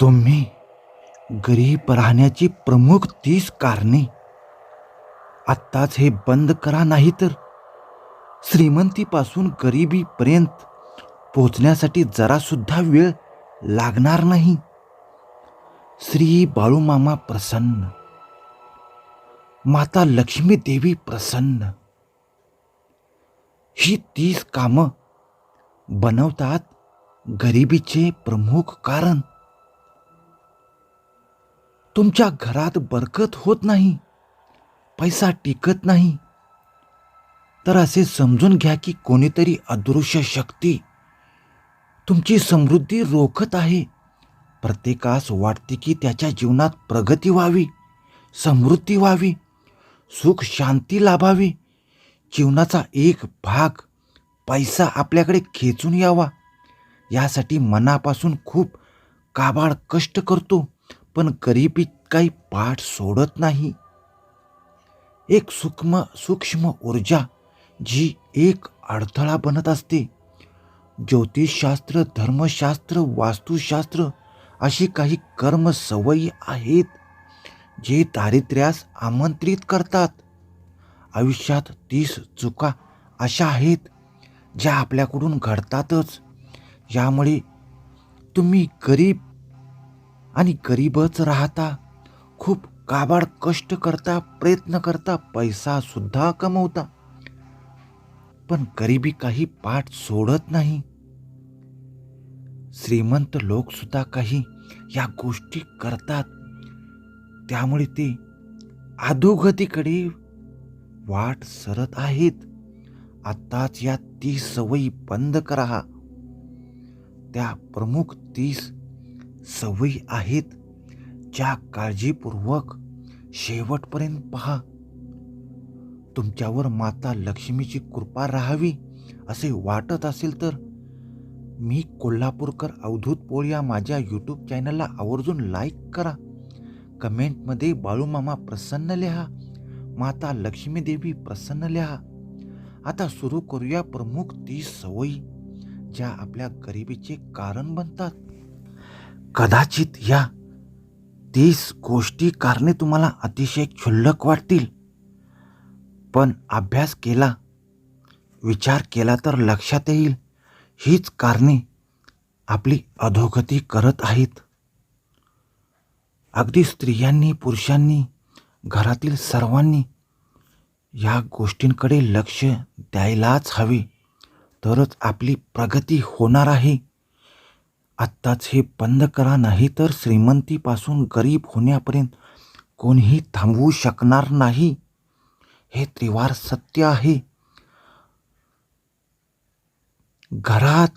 तुम्ही गरीब राहण्याची प्रमुख तीस कारणे. आत्ताच हे बंद करा नाही तर श्रीमंतीपासून गरिबीपर्यंत पोचण्यासाठी जरासुद्धा वेळ लागणार नाही. श्री बाळूमामा प्रसन्न. माता लक्ष्मी देवी प्रसन्न. ही तीस कामं बनवतात गरिबीचे प्रमुख कारण. तुमच्या घरात बरकत होत नाही पैसा टिकत नाही तर असे समजून घ्या की कोणीतरी अदृश्य शक्ती तुमची समृद्धी रोखत आहे. प्रत्येकास वाटते की त्याच्या जीवनात प्रगती व्हावी समृद्धी व्हावी सुख शांती लाभावी. जीवनाचा एक भाग पैसा आपल्याकडे खेचून यावा. यासाठी मनापासून खूप काबाड कष्ट करतो. पण गरिबीत काही पाठ सोडत नाही. एक सूक्ष्म सूक्ष्म ऊर्जा जी एक अडथळा बनत असते. ज्योतिषशास्त्र धर्मशास्त्र वास्तुशास्त्र अशी काही कर्म सवयी आहेत जे दारिद्र्यास आमंत्रित करतात. आयुष्यात तीस चुका अशा आहेत ज्या आपल्याकडून घडतातच. यामुळे तुम्ही गरीब आणि गरीबच राहता. खूप काबाड कष्ट करता प्रयत्न करता पैसा सुद्धा कमवता. पण गरिबी काही पाठ सोडत नाही. श्रीमंत लोक सुद्धा काही या गोष्टी करतात. त्यामुळे ते अधोगतीकडे वाट सरत आहेत. आत्ताच या तीस सवयी बंद करा. त्या प्रमुख तीस सवयी आहेत ज्या काळजीपूर्वक शेवटपर्यंत पहा. तुमच्यावर माता लक्ष्मीची कृपा राहावी असे वाटत असेल तर मी कोल्हापूरकर अवधूत पोळ या माझ्या यूट्यूब चॅनलला आवर्जून लाईक करा. कमेंटमध्ये बाळूमामा प्रसन्न लिहा. माता लक्ष्मी देवी प्रसन्न लिहा. आता सुरू करूया प्रमुख ती सवयी ज्या आपल्या गरिबीचे कारण बनतात. कदाचित या तीस गोष्टी कारणे तुम्हाला अतिशय क्षुल्लक वाटतील. पण अभ्यास केला विचार केला तर लक्षात येईल हीच कारणे आपली अधोगती करत आहेत. अगदी स्त्रियांनी पुरुषांनी घरातील सर्वांनी या गोष्टींकडे लक्ष द्यायलाच हवे तरच आपली प्रगती होणार आहे. आत्ताच हे बंद करा नाही तर श्रीमंतीपासून गरीब होण्यापर्यंत कोणीही थांबवू शकणार नाही. हे त्रिवार सत्य आहे. घरात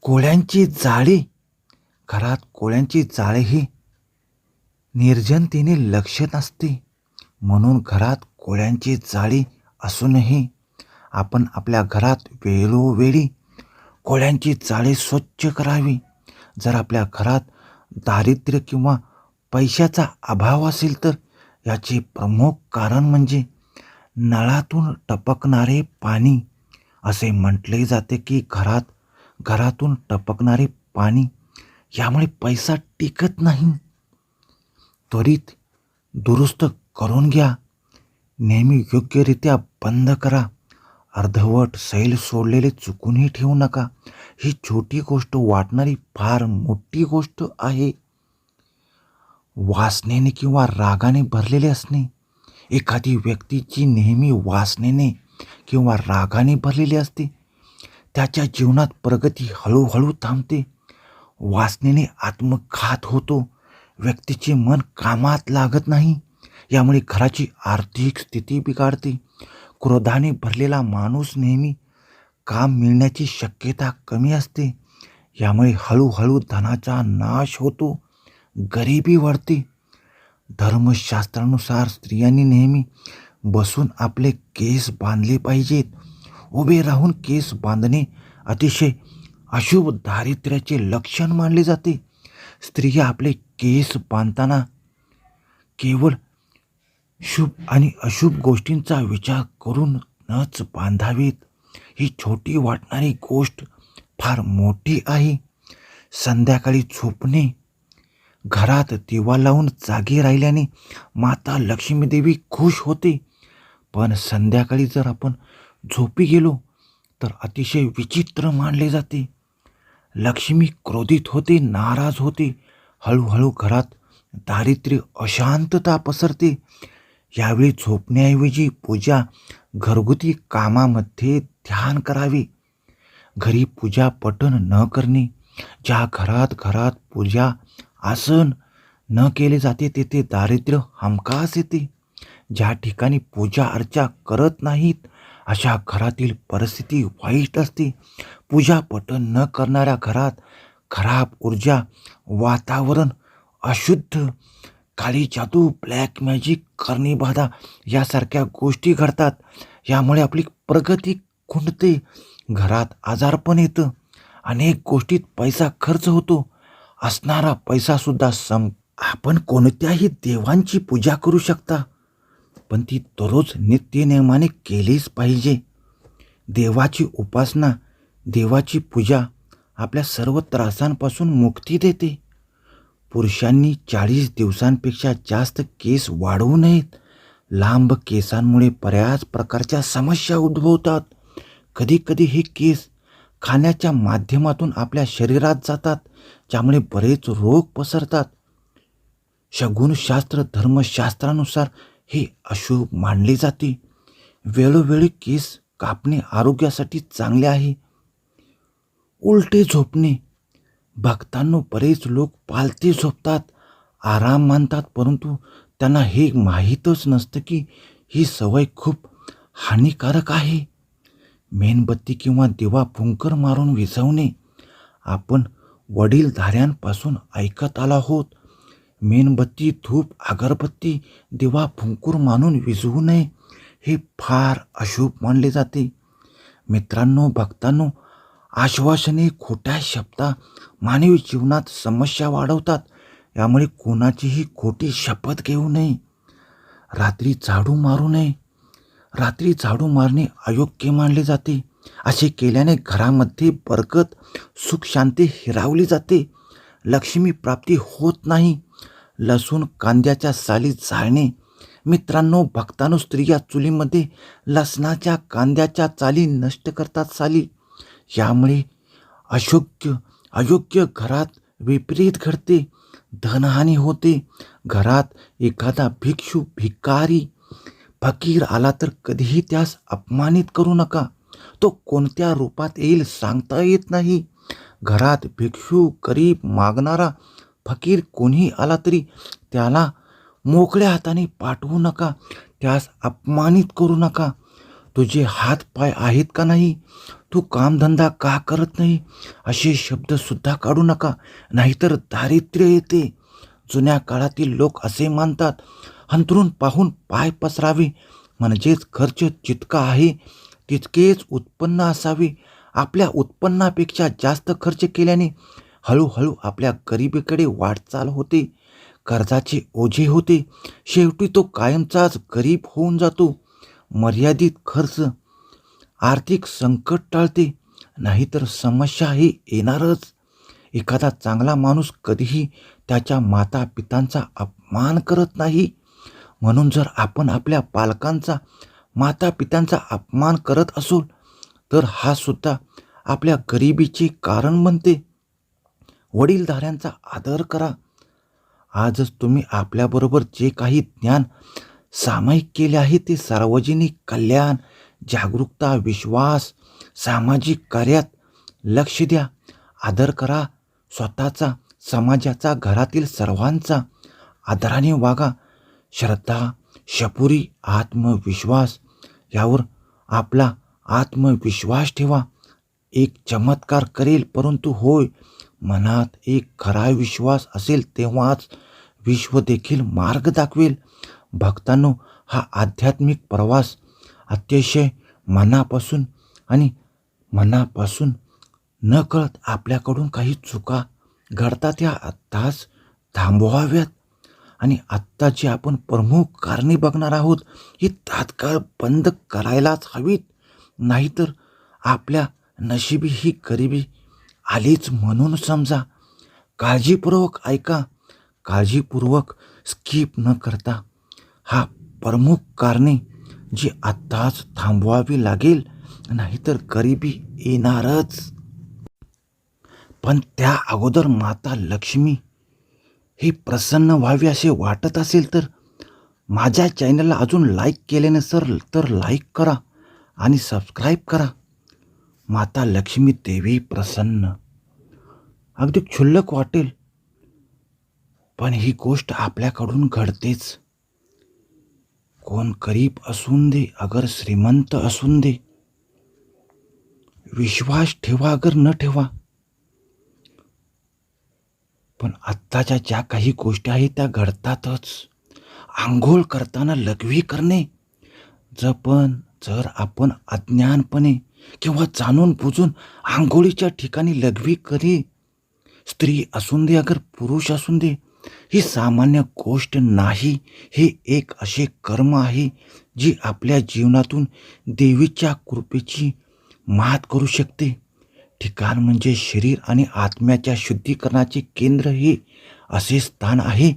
कोळ्यांची जाळे घरात कोळ्यांची जाळे हे निर्जनतेने लक्ष नसते म्हणून घरात कोळ्यांची जाळी असूनही आपण आपल्या घरात वेळोवेळी कोळ्यांची जाळे स्वच्छ करावी. जर आपल्या घरात दारिद्र्य किंवा पैशाचा अभाव असेल तर याचे प्रमुख कारण म्हणजे नळातून टपकणारे पाणी. असे म्हटले जाते की घरात घरातून टपकणारे पाणी यामुळे पैसा टिकत नाही. त्वरित दुरुस्त करून घ्या. नेहमी योग्यरित्या बंद करा. अर्धवट सैल सोडलेले चुकूनही ठेवू नका. ही छोटी गोष्ट वाटणारी फार मोठी गोष्ट आहे. वासनेने किंवा रागाने भरलेले असणे. एखादी व्यक्तीची नेहमी वासनेने किंवा रागाने भरलेली असते. त्याच्या जीवनात प्रगती हळूहळू थांबते. वासनेने आत्मघात होतो. व्यक्तीचे मन कामात लागत नाही. यामुळे घराची आर्थिक स्थिती बिघाडते. क्रोधाने भरलेला माणूस नेहमी काम मिळण्याची शक्यता कमी असते. यामुळे हळूहळू धनाचा नाश होतो गरिबी वाढते. धर्मशास्त्रानुसार स्त्रियांनी नेहमी बसून आपले केस बांधले पाहिजेत. उभे राहून केस बांधणे अतिशय अशुभ दारिद्र्याचे लक्षण मानले जाते. स्त्रिया आपले केस बांधताना केवळ शुभ आणि अशुभ गोष्टींचा विचार करूनच बांधावीत. ही छोटी वाटणारी गोष्ट फार मोठी आहे. संध्याकाळी झोपणे घरात दिवा लावून जागी राहिल्याने माता लक्ष्मीदेवी खुश होते. पण संध्याकाळी जर आपण झोपी गेलो तर अतिशय विचित्र मानले जाते. लक्ष्मी क्रोधित होते नाराज होते. हळूहळू घरात दारिद्र्य अशांतता पसरते. यावेळी झोपण्याऐवजी पूजा घरगुती कामामध्ये ध्यान करावे. घरी पूजा पठण न करणे. ज्या घरात घरात पूजा आसन न केले जाते तेथे दारिद्र्य हमखास येते. ज्या ठिकाणी पूजा अर्चा करत नाहीत अशा घरातील परिस्थिती वाईट असते. पूजा पठण न करणाऱ्या घरात खराब ऊर्जा वातावरण अशुद्ध काळी जादू ब्लॅक मॅजिक कर्णीबाधा यासारख्या गोष्टी घडतात. यामुळे आपली प्रगती खुंडते घरात आजारपण येतं. अनेक गोष्टीत पैसा खर्च होतो. असणारा पैसासुद्धा सम आपण कोणत्याही देवांची पूजा करू शकता. पण ती दररोज नित्यनियमाने केलीच पाहिजे. देवाची उपासना देवाची पूजा आपल्या सर्व त्रासांपासून मुक्ती देते. पुरुषांनी चाळीस दिवसांपेक्षा जास्त केस वाढवू नयेत. लांब केसांमुळे बऱ्याच प्रकारच्या समस्या उद्भवतात. कधीकधी हे केस खाण्याच्या माध्यमातून आपल्या शरीरात जातात ज्यामुळे बरेच रोग पसरतात. शगुनशास्त्र धर्मशास्त्रानुसार हे अशुभ मानले जाते. वेळोवेळी केस कापणे आरोग्यासाठी चांगले आहे. उलटे झोपणे भक्तांनो बरेच लोक पालते झोपतात आराम मानतात परंतु त्यांना हे माहीतच नसतं की ही सवय खूप हानिकारक आहे. मेणबत्ती किंवा दिवा फुंकर मारून विझवणे आपण वडीलधाऱ्यांपासून ऐकत आलो आहोत. मेणबत्ती धूप अगरबत्ती दिवा फुंकूर मानून विझवू नये हे फार अशुभ मानले जाते. मित्रांनो भक्तांनो आश्वासने खोट्या शब्दा मानवी जीवनात समस्या वाढवतात. यामुळे कोणाचीही खोटी शपथ घेऊ नये. रात्री झाडू मारू नये. रात्री झाडू मारणे अयोग्य मानले जाते. असे केल्याने घरामध्ये बरकत सुख शांती हिरावली जाते. लक्ष्मी प्राप्ती होत नाही. लसूण कांद्याच्या साली जाळणे मित्रांनो भक्तानो स्त्रिया चुलीमध्ये लसणाच्या कांद्याच्या चाली नष्ट करतात साली. यामुळे अशोग्य अयोग्य घरात विपरीत घडते धनहानी होते. घरात एखादा भिक्षू भिकारी फकीर आला तर कधीही त्यास अपमानित करू नका. तो कोणत्या रूपात येईल सांगता येत नाही. घरात भिक्षू गरीब मागणारा फकीर कोणी आला तरी त्याला मोकळ्या हाताने पाठवू नका. त्यास अपमानित करू नका. तुझे हात पाय आहेत का नाही? तू कामधंदा का करत नाही? असे शब्दसुद्धा काढू नका. नाहीतर दारिद्र्य येते. जुन्या काळातील लोक असे मानतात अंतरून पाहून पाय पसरावे. म्हणजेच खर्च जितका आहे तितकेच उत्पन्न असावे. आपल्या उत्पन्नापेक्षा जास्त खर्च केल्याने हळूहळू आपल्या गरिबीकडे वाटचाल होते. कर्जाचे ओझे होते. शेवटी तो कायमचाच गरीब होऊन जातो. मर्यादित खर्च आर्थिक संकट टाळते नाहीतर समस्या ही येणारच. एखादा चांगला माणूस कधीही त्याच्या माता पितांचा अपमान करत नाही. म्हणून जर आपण आपल्या पालकांचा माता पित्यांचा अपमान करत असू तर हा सुद्धा आपल्या गरिबीचे कारण बनते. वडीलधाऱ्यांचा आदर करा. आजच तुम्ही आपल्याबरोबर जे काही ज्ञान सामायिक केले आहे ते सार्वजनिक कल्याण जागरूकता विश्वास सामाजिक कार्यात लक्ष द्या. आदर करा. स्वतःचा समाजाचा घरातील सर्वांचा आदराने वागा. श्रद्धा शपुरी आत्मविश्वास यावर आपला आत्मविश्वास ठेवा. एक चमत्कार करेल परंतु होय मनात एक खरा विश्वास असेल तेव्हाच विश्व देखील मार्ग दाखवेल. भक्तांनो हा आध्यात्मिक प्रवास अतिशय मनापासून आणि मनापासून न कळत आपल्याकडून काही चुका घडतात त्या आत्ताच थांबवाव्यात. आणि आत्ता जी आपण प्रमुख कारणे बघणार आहोत ही तात्काळ बंद करायलाच हवीत. नाहीतर आपल्या नशिबी ही गरिबी आलीच म्हणून समजा. काळजीपूर्वक ऐका. काळजीपूर्वक स्किप न करता. हा प्रमुख कारणे जी आत्ताच थांबवावी लागेल नाहीतर गरिबी येणारच. पण त्या अगोदर माता लक्ष्मी ही प्रसन्न व्हावी असे वाटत असेल तर माझ्या चॅनलला अजून लाईक केले नसेल तर लाईक करा आणि सबस्क्राईब करा. माता लक्ष्मी देवी प्रसन्न. अगदी क्षुल्लक वाटेल. पण ही गोष्ट आपल्याकडून घडतेच. कोण गरीब असून दे अगर श्रीमंत असून दे. विश्वास ठेवा अगर न ठेवा. पण आत्ताच्या ज्या काही गोष्टी आहेत त्या घडतातच. आंघोळ करताना लघवी करणे. जर पण जर आपण अज्ञानपणे किंवा जाणून बुजून आंघोळीच्या ठिकाणी लघवी करी. स्त्री असून दे अगर पुरुष असून दे ही सामान्य गोष्ट नाही. हे एक असे कर्म आहे जी आपल्या जीवनातून देवीच्या कृपेची मात करू शकते. ठिकाण म्हणजे शरीर आणि आत्म्याच्या शुद्धीकरणाचे केंद्र हे असे स्थान आहे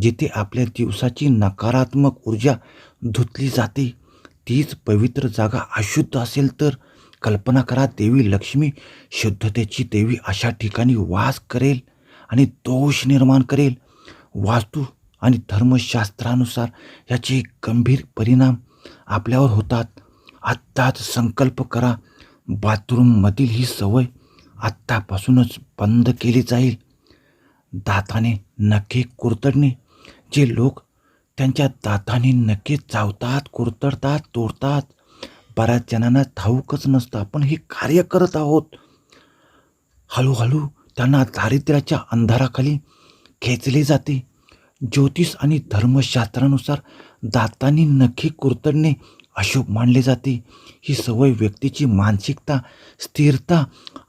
जिथे आपल्या दिवसाची नकारात्मक ऊर्जा धुतली जाते. तीच पवित्र जागा अशुद्ध असेल तर कल्पना करा देवी लक्ष्मी शुद्धतेची देवी अशा ठिकाणी वास करेल आणि दोष निर्माण करेल. वास्तू आणि धर्मशास्त्रानुसार याचे गंभीर परिणाम आपल्यावर होतात. आत्ताच संकल्प करा. बाथरूममधील ही सवय आत्तापासूनच बंद केली जाईल. दाताने नखे कुरतडणे. जे लोक त्यांच्या दाताने नखे चावतात कुरतडतात तोडतात बऱ्याच जणांना ठाऊकच नसतं. आपण हे कार्य करत आहोत. हळूहळू त्यांना दारिद्र्याच्या अंधाराखाली खेचले जाते. ज्योतिष आणि धर्मशास्त्रानुसार दातांनी नखी कुरतडणे अशुभ मानले जाते. ही सवय व्यक्तीची मानसिकता स्थिरता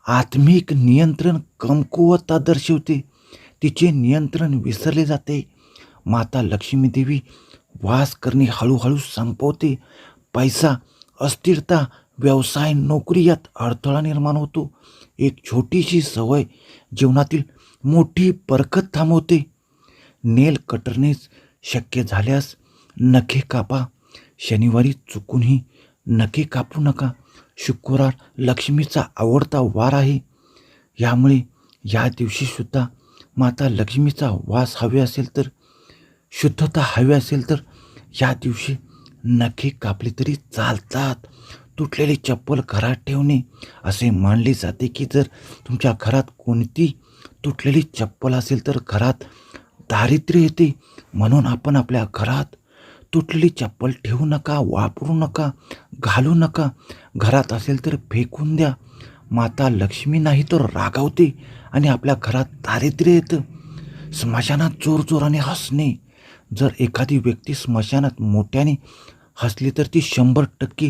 आत्मिक नियंत्रण कमकुवतता दर्शवते. तिचे नियंत्रण विसरले जाते. माता लक्ष्मी देवी वास करणे हळूहळू संपवते. पैसा अस्थिरता व्यवसाय नोकरी यात अडथळा निर्माण होतो. एक छोटीशी सवय जीवनातील मोठी परकत थांबवते. नेल कटरनेच शक्य झाल्यास नखे कापा. शनिवारी चुकूनही नखे कापू नका. शुक्रवार लक्ष्मीचा आवडता वार आहे. यामुळे या दिवशीसुद्धा माता लक्ष्मीचा वास हवे असेल तर शुद्धता हवी असेल तर या दिवशी नखे कापले तरी चालतात. तुटलेली चप्पल घरात ठेवणे असे मानले जाते की जर तुमच्या घरात कोणती तुटलेली चप्पल असेल तर घरात दारिद्र्य येते. म्हणून आपण आपल्या घरात तुटलेली चप्पल ठेवू नका वापरू नका घालू नका. घरात असेल तर फेकून द्या. माता लक्ष्मी नाही तर रागावते आणि आपल्या घरात दारिद्र्य येतं. स्मशानात जोरजोराने हसणे. जर एखादी व्यक्ती स्मशानात मोठ्याने हसली तर ती शंभर टक्के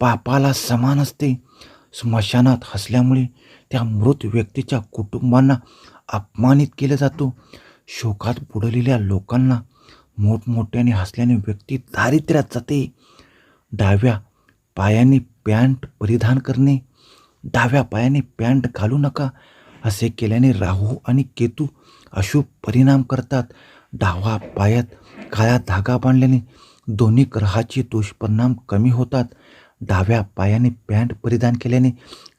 पापाला समान असते. स्मशानात हसल्यामुळे त्या मृत व्यक्तीच्या कुटुंबांना अपमानित केला जातो. शोकात बुडलेल्या लोकांना मोठमोठ्याने हसल्याने व्यक्ती दारिद्र्यात जाते. डाव्या पायाने पॅन्ट परिधान करणे डाव्या पायाने पॅन्ट घालू नका असे केल्याने राहू आणि केतू अशुभ परिणाम करतात. डावा पायात काळा धागा बांधल्याने दोन्ही ग्रहाचे दुष्परिणाम कमी होतात. डाव्या पायाने पॅन्ट परिधान केल्याने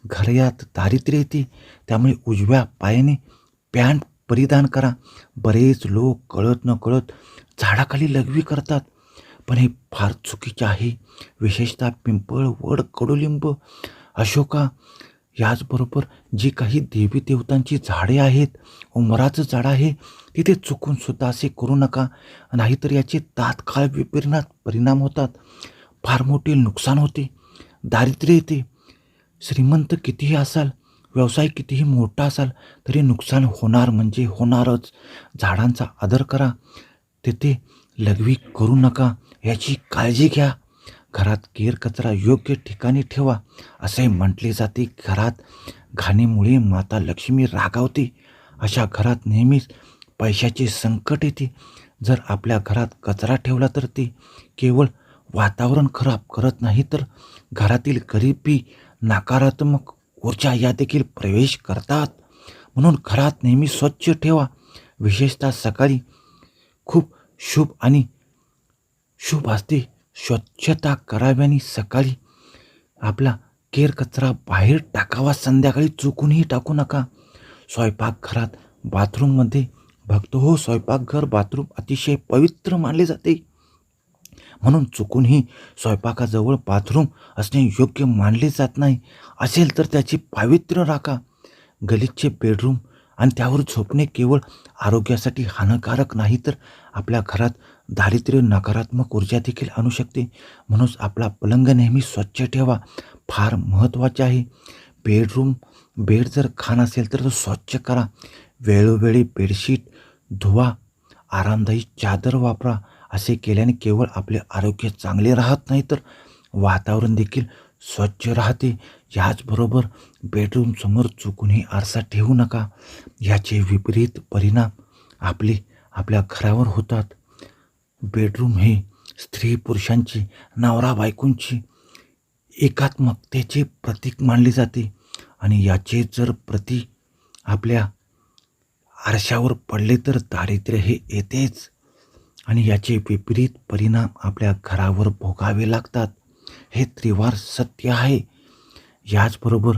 घरात दारिद्र्य येते. त्यामुळे उजव्या पायाने पॅन्ट परिधान करा. बरेच लोक कळत न कळत झाडाखाली लघवी करतात. पण हे फार चुकीचे आहे. विशेषतः पिंपळ वड कडुलिंब अशोका याचबरोबर जी काही देवी देवतांची झाडे आहेत उमराचं झाड आहे तिथे चुकून सुद्धा असे करू नका. नाहीतर याचे तात्काळ विपरिणात परिणाम होतात. फार मोठे नुकसान होते. दारिद्र्य येते. श्रीमंत कितीही असाल व्यवसाय कितीही मोठा असाल तरी नुकसान होणार म्हणजे होणारच. झाडांचा आदर करा. तेथे लघवी करू नका. याची काळजी घ्या. घरात केर कचरा योग्य ठिकाणी ठेवा असे म्हटले जाते. घरात घाणीमुळे माता लक्ष्मी रागावते. अशा घरात नेहमीच पैशाचे संकट येते. जर आपल्या घरात कचरा ठेवला तर ते केवळ वातावरण खराब करत नाही तर घरातील गरिबी नकारात्मक ऊर्जा या देखील प्रवेश करतात. म्हणून घरात नेहमी स्वच्छ ठेवा. विशेषतः सकाळी खूप शुभ आणि शुभ असते. स्वच्छता करावी आणि सकाळी आपला केर कचरा बाहेर टाकावा. संध्याकाळी चुकूनही टाकू नका. स्वयंपाकघरात बाथरूममध्ये बघतो. हो स्वयंपाकघर बाथरूम अतिशय पवित्र मानले जाते. म्हणून चुकूनही स्वयंपाकाजवळ बाथरूम असणे योग्य मानले जात नाही. असेल तर त्याची पावित्र्य राखा. गलिच्छ बेडरूम आणि त्यावर झोपणे केवळ आरोग्यासाठी हानिकारक नाही तर आपल्या घरात दारिद्र्य नकारात्मक ऊर्जा देखील आणू शकते. म्हणूनच आपला पलंग नेहमी स्वच्छ ठेवा. फार महत्त्वाचे आहे. बेडरूम बेड जर खाण असेल तर तो स्वच्छ करा. वेळोवेळी बेडशीट धुवा. आरामदायी चादर वापरा. असे केल्याने केवळ आपले आरोग्य चांगले राहत नाही तर वातावरण देखील स्वच्छ राहते. याचबरोबर बेडरूमसमोर चुकूनही आरसा ठेवू नका. याचे विपरीत परिणाम आपले आपल्या घरावर होतात. बेडरूम हे स्त्री पुरुषांची नवरा बायकोंची एकात्मकतेचे प्रतीक मानले जाते आणि याचे जर प्रती आपल्या आरशावर पडले तर दारिद्र्य हे येतेच. आणि याचे विपरीत परिणाम आपल्या घरावर भोगावे लागतात. हे त्रिवार सत्य आहे. याचबरोबर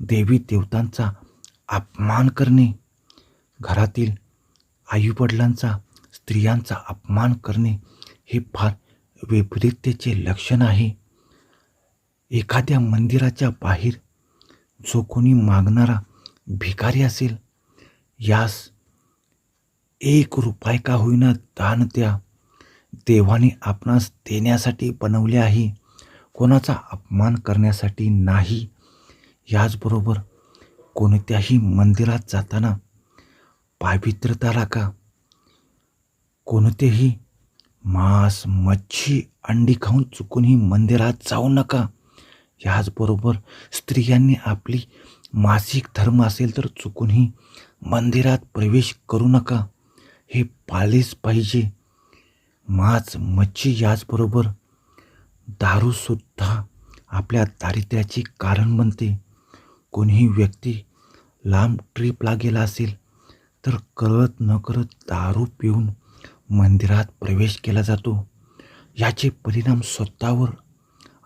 देवी देवतांचा अपमान करणे घरातील आईवडिलांचा स्त्रियांचा अपमान करणे हे फार विपरीततेचे लक्षण आहे. एखाद्या मंदिराच्या बाहेर जो कोणी मागणारा भिकारी असेल यास एक रुपये का होईना दान द्या. देवाने आपणास देण्यासाठी बनवले आहे. कोणाचा अपमान करण्यासाठी नाही. याचबरोबर कोणत्याही मंदिरात जाताना पावित्रता राखा. कोणतेही मांस मच्छी अंडी खाऊन चुकूनही मंदिरात जाऊ नका. याचबरोबर स्त्रियांनी आपली मासिक धर्म असेल तर चुकूनही मंदिरात प्रवेश करू नका. हे पाळलेच पाहिजे. मांस मच्छी याचबरोबर दारूसुद्धा आपल्या दारिद्र्याचे कारण बनते. कोणीही व्यक्ती लांब ट्रीपला गेला असेल तर कळत न करत दारू पिऊन मंदिरात प्रवेश केला जातो. याचे परिणाम स्वतःवर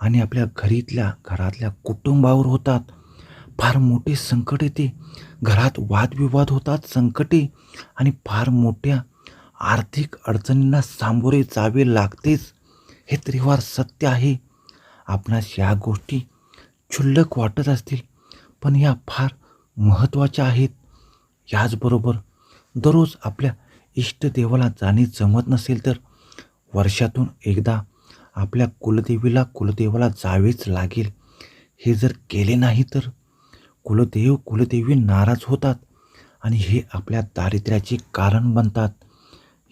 आणि आपल्या घरीतल्या घरातल्या कुटुंबावर होतात. फार मोठे संकट येते. घरात वादविवाद होतात संकटे आणि फार मोठ्या आर्थिक अडचणींना सामोरे जावे लागतेच. हे त्रिवार सत्य आहे. आपणास या गोष्टी क्षुल्लक वाटत असतील पण या फार महत्त्वाच्या आहेत. याचबरोबर दररोज आपल्या इष्टदेवाला जाणे जमत नसेल तर वर्षातून एकदा आपल्या कुलदेवीला कुलदेवाला जावेच लागेल. हे जर केले नाही तर कुलदेव कुलदेवी नाराज होतात आणि हे आपल्या दारिद्र्याचे कारण बनतात.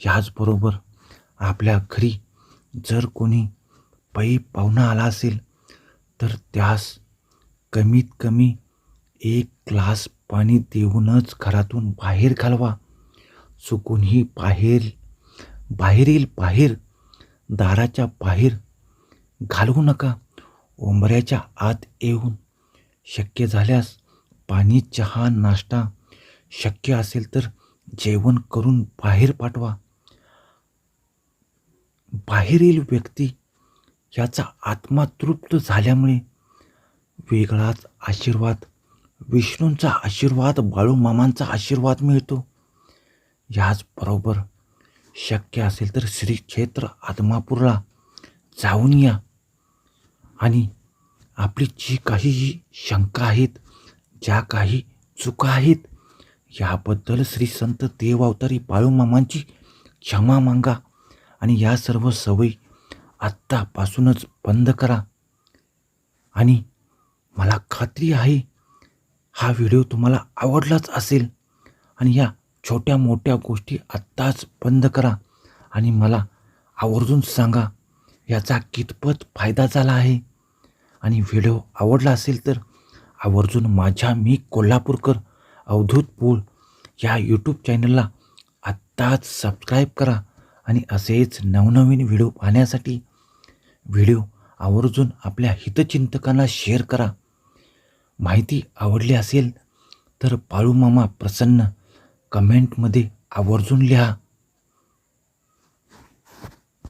याचबरोबर आपल्या घरी जर कोणी पै पाहुणा आला असेल तर त्यास कमीत कमी एक ग्लास पाणी देऊनच घरातून बाहेर घालवा. चुकूनही बाहेर बाहेरील बाहेर दाराच्या बाहेर घालवू नका. उंबऱ्याच्या आत येऊन शक्य झाल्यास पाणी चहा नाश्ता शक्य असेल तर जेवण करून बाहेर पाठवा. बाहेरील व्यक्ती याचा आत्मा तृप्त झाल्यामुळे वेगळाच आशीर्वाद विष्णूंचा आशीर्वाद बाळूमामांचा आशीर्वाद मिळतो. याचबरोबर शक्य असेल तर श्री क्षेत्र आदमापूरला जाऊन या. आणि आपली जी काही शंका आहेत ज्या काही चुका आहेत याबद्दल श्री संत देव अवतारी बाळूमामांची क्षमा मागा आणि या सर्व सवयी आत्तापासूनच बंद करा. आणि मला खात्री आहे हा व्हिडिओ तुम्हाला आवडलाच असेल आणि या छोट्या मोठ्या गोष्टी आत्ताच बंद करा आणि मला आवर्जून सांगा याचा कितपत फायदा झाला आहे. आणि व्हिडिओ आवडला असेल तर आवर्जून माझ्या मी कोल्हापूरकर अवधूत पूल या यूट्यूब चॅनलला आत्ताच सबस्क्राईब करा आणि असेच नवनवीन व्हिडिओ पाहण्यासाठी व्हिडिओ आवर्जून आपल्या हितचिंतकांना शेअर करा. माहिती आवडली असेल तर पाळूमामा प्रसन्न कमेंटमध्ये आवर्जून लिहा.